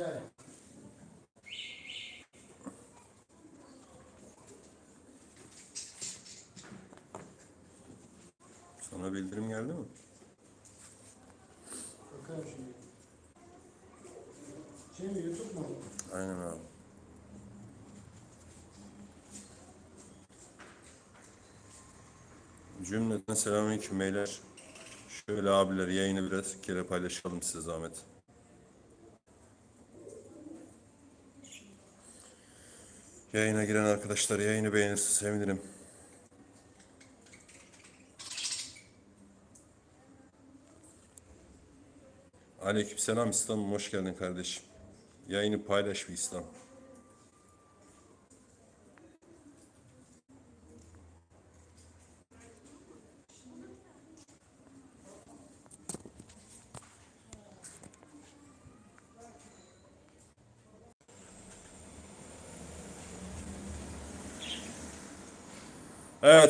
Olacak. Sana bildirim geldi mi? Bakalım şimdi. Şey mi YouTube mu? Aynen abi. Cümleten selamünaleyküm beyler. Şöyle abiler yayını biraz kere paylaşalım size zahmet. Yayına giren arkadaşlar yayını beğenirse sevinirim. Aleykümselam İslam'ım hoş geldin kardeşim. Yayını paylaş bir İslam.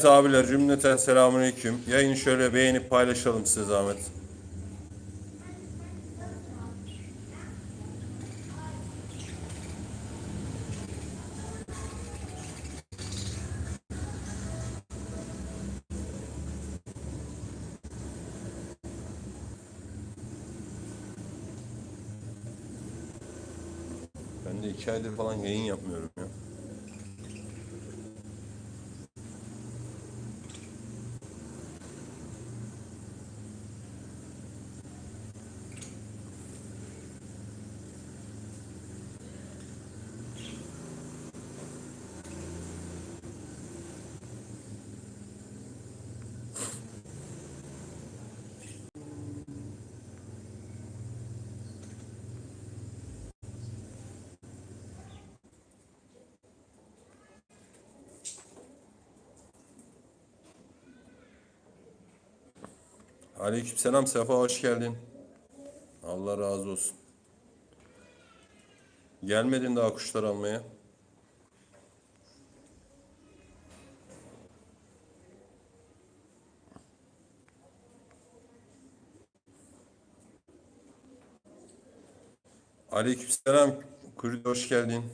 Evet abiler cümleten selamünaleyküm. Yayını şöyle beğenip paylaşalım size zahmet. Ben de iki aydır falan yayın yapmıyorum ya. Aleykümselam Sefa hoş geldin. Allah razı olsun. Gelmedin daha kuşlar almaya. Aleykümselam Kurdi hoş geldin.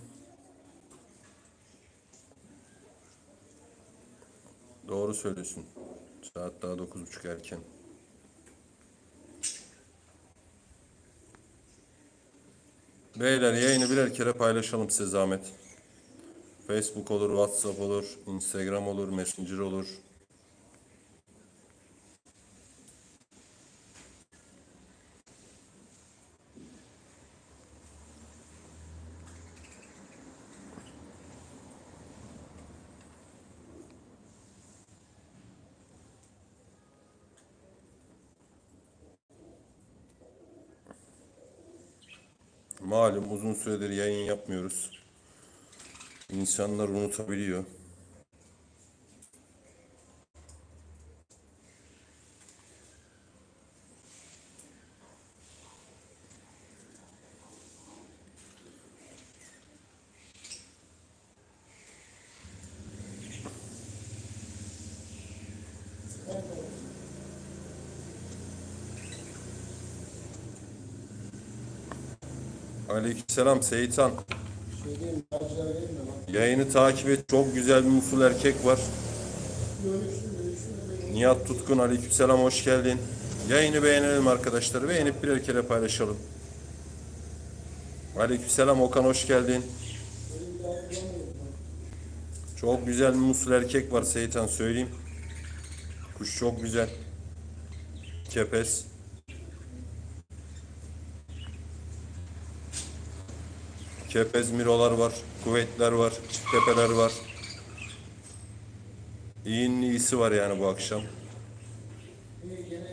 Doğru söylüyorsun. Saat daha dokuz buçuk erken. Beyler yayını birer kere paylaşalım size zahmet. Facebook olur, WhatsApp olur, Instagram olur, Messenger olur. Malum uzun süredir yayın yapmıyoruz. İnsanlar unutabiliyor. Aleykümselam Seyitan. Yayını takip et. Çok güzel bir musul erkek var. Nihat Tutkun aleykümselam hoş geldin. Yayını beğenelim arkadaşlar. Beğenip birer kere paylaşalım. Aleykümselam Okan hoş geldin. Çok güzel bir musul erkek var Seyitan söyleyeyim. Kuş çok güzel. Kepez. Kepez mirolar var. Kuvvetler var. Çift tepeler var. İyinin iyisi var yani bu akşam.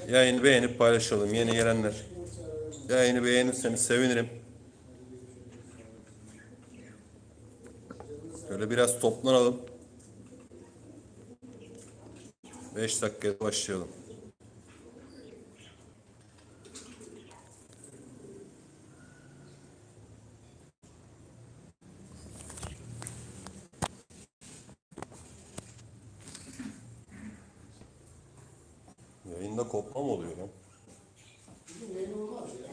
Yayını beğenip paylaşalım yeni gelenler. Yayını beğenirseniz sevinirim. Şöyle biraz toplanalım. 5 dakikaya başlayalım. Yayında kopma mı oluyor lan? Bugün yayın olmaz ya.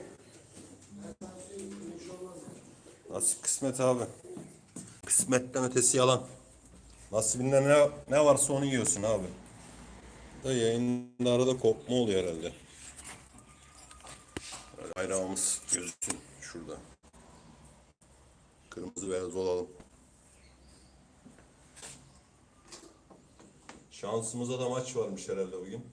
Ben sana söyleyeyim. Nasip kısmet abi. Kısmetten ötesi yalan. Nasibinde ne, ne varsa onu yiyorsun abi. Da yayında arada kopma oluyor herhalde. Böyle Bayrağımız gözüksün şurada. Kırmızı beyaz olalım. Şansımıza da maç varmış herhalde bugün.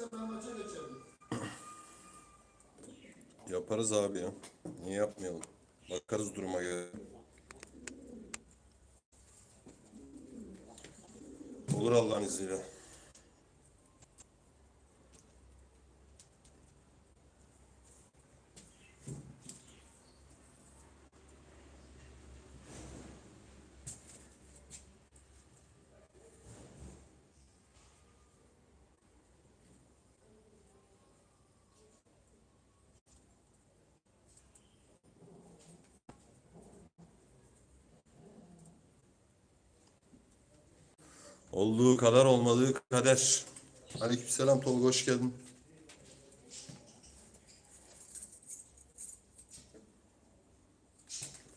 Yapmayacaksa ben maça geçerim. Yaparız abi ya. Niye yapmayalım? Bakarız duruma göre. Olur Allah'ın izniyle. Olduğu kadar olmadığı kader. Aleykümselam Tolga hoş geldin.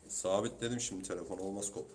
Sabitledim şimdi telefon olmaz kop.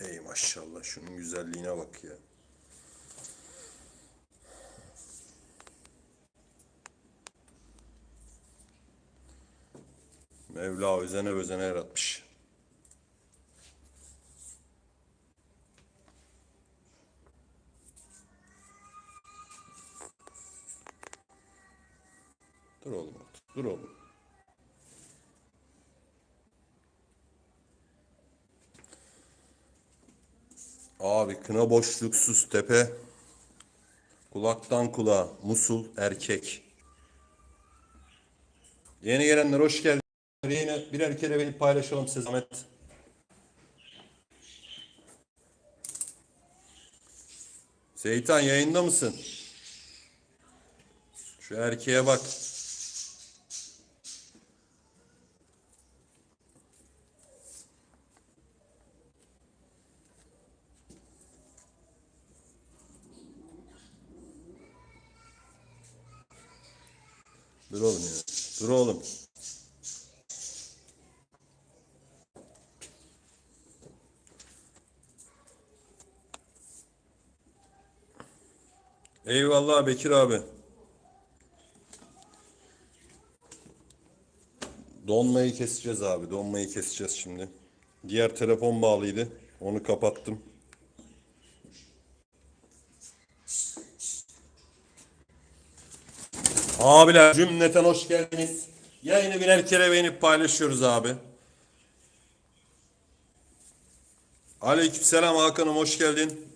Ey maşallah şunun güzelliğine bak ya. Mevla özene özene yaratmış. Dur oğlum dur oğlum. Abi kına boşluksuz tepe. Kulaktan kulağa musul erkek. Yeni gelenler hoş geldiniz. Yine birer kere beni paylaşalım size Ahmet. Seytan yayında mısın? Şu erkeğe bak. Dur oğlum ya. Dur oğlum. Eyvallah Bekir abi. Donmayı keseceğiz abi. Donmayı keseceğiz şimdi. Diğer telefon bağlıydı. Onu kapattım. Abiler cümleten hoş geldiniz. Yayını birer kere beğenip paylaşıyoruz abi. Aleykümselam Hakan'ım hoş geldin.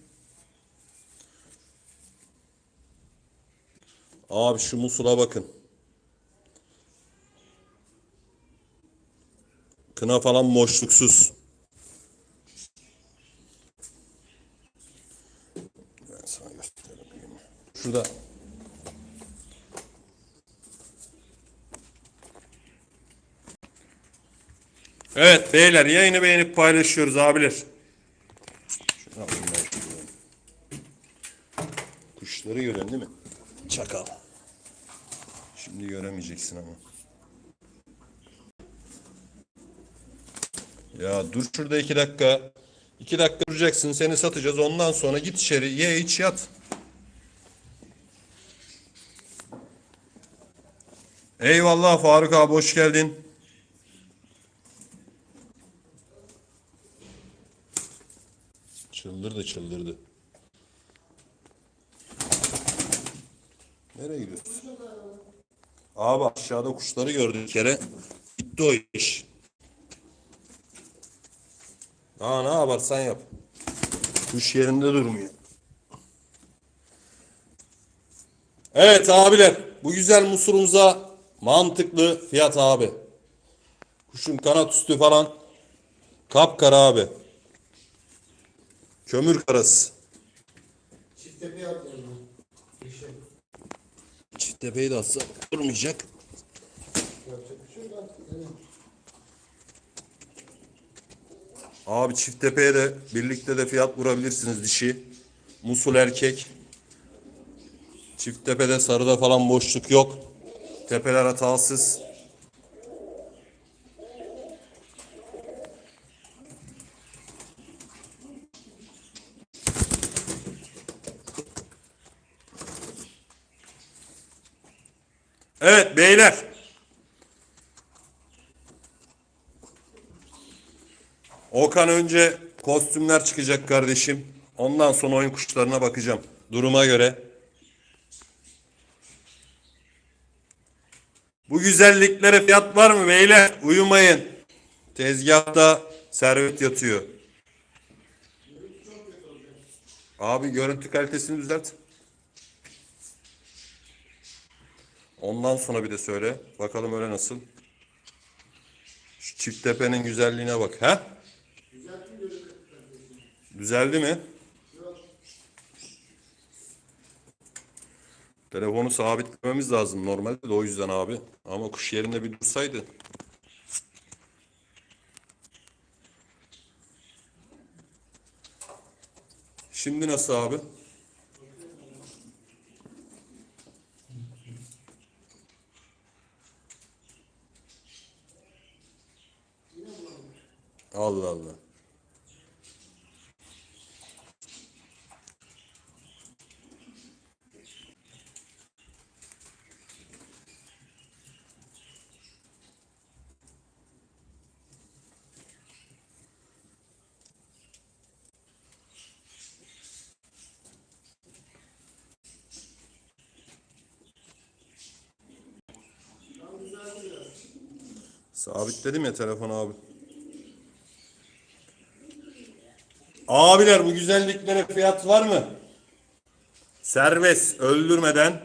Abi şu musula bakın. Kına falan boşluksuz. Ben sana göstereyim. Şurada Evet beyler yayını beğenip paylaşıyoruz abiler. Kuşları gören değil mi? Çakal. Şimdi göremeyeceksin ama. Ya dur şurada iki dakika. İki dakika duracaksın seni satacağız ondan sonra git içeri ye iç yat. Eyvallah Faruk abi hoş geldin. Çıldırdı çıldırdı. Nereye gidiyorsun? Abi aşağıda kuşları gördük bir kere. Bitti o iş. Aa ne yaparsan yap. Kuş yerinde durmuyor. Evet abiler. Bu güzel musurumuza mantıklı fiyat abi. Kuşun kanat üstü falan kapkara abi. Kömür karası. Çift tepe atlayalım. Çift tepeyi de atsa durmayacak. Abi çift tepeye de birlikte de fiyat vurabilirsiniz dişi. Musul erkek. Çift tepede sarıda falan boşluk yok. Tepeler hatasız. Evet beyler. Okan önce kostümler çıkacak kardeşim. Ondan sonra oyun kuşlarına bakacağım. Duruma göre. Bu güzelliklere fiyat var mı beyler? Uyumayın. Tezgahta servet yatıyor. Abi görüntü kalitesini düzelt. Ondan sonra bir de söyle. Bakalım öyle nasıl. Şu çift tepenin güzelliğine bak. He? Düzeldi mi? Telefonu sabitlememiz lazım normalde de o yüzden abi. Ama kuş yerinde bir dursaydı. Şimdi nasıl abi? Allah Allah. Sabitledim ya telefonu abi. Abiler bu güzelliklere fiyat var mı? Serbest, öldürmeden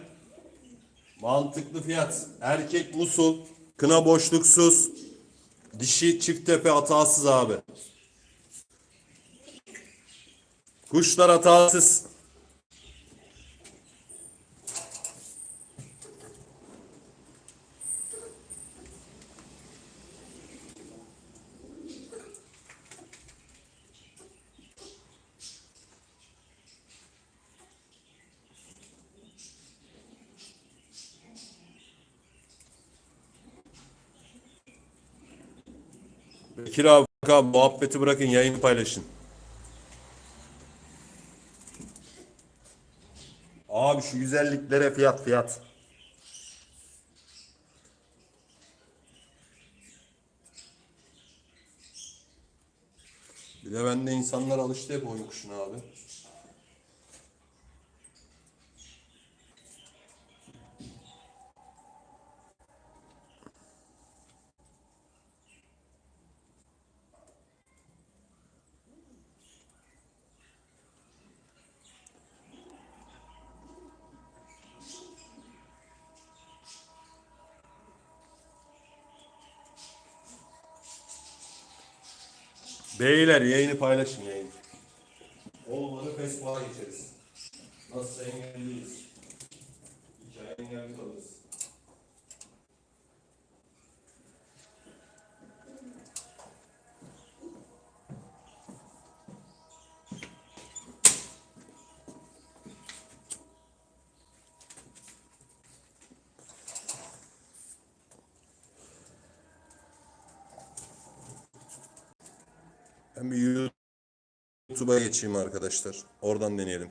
mantıklı fiyat. Erkek musul, kına boşluksuz, dişi çift tepe hatasız abi. Kuşlar hatasız. Bekir abi, abi muhabbeti bırakın yayını paylaşın. Abi şu güzelliklere fiyat fiyat. Bir de bende insanlar alıştı hep oyun kuşuna abi. Beyler yayını paylaşın yayını. Olmadı Facebook'a geçeriz. Ben bir YouTube'a geçeyim arkadaşlar. Oradan deneyelim.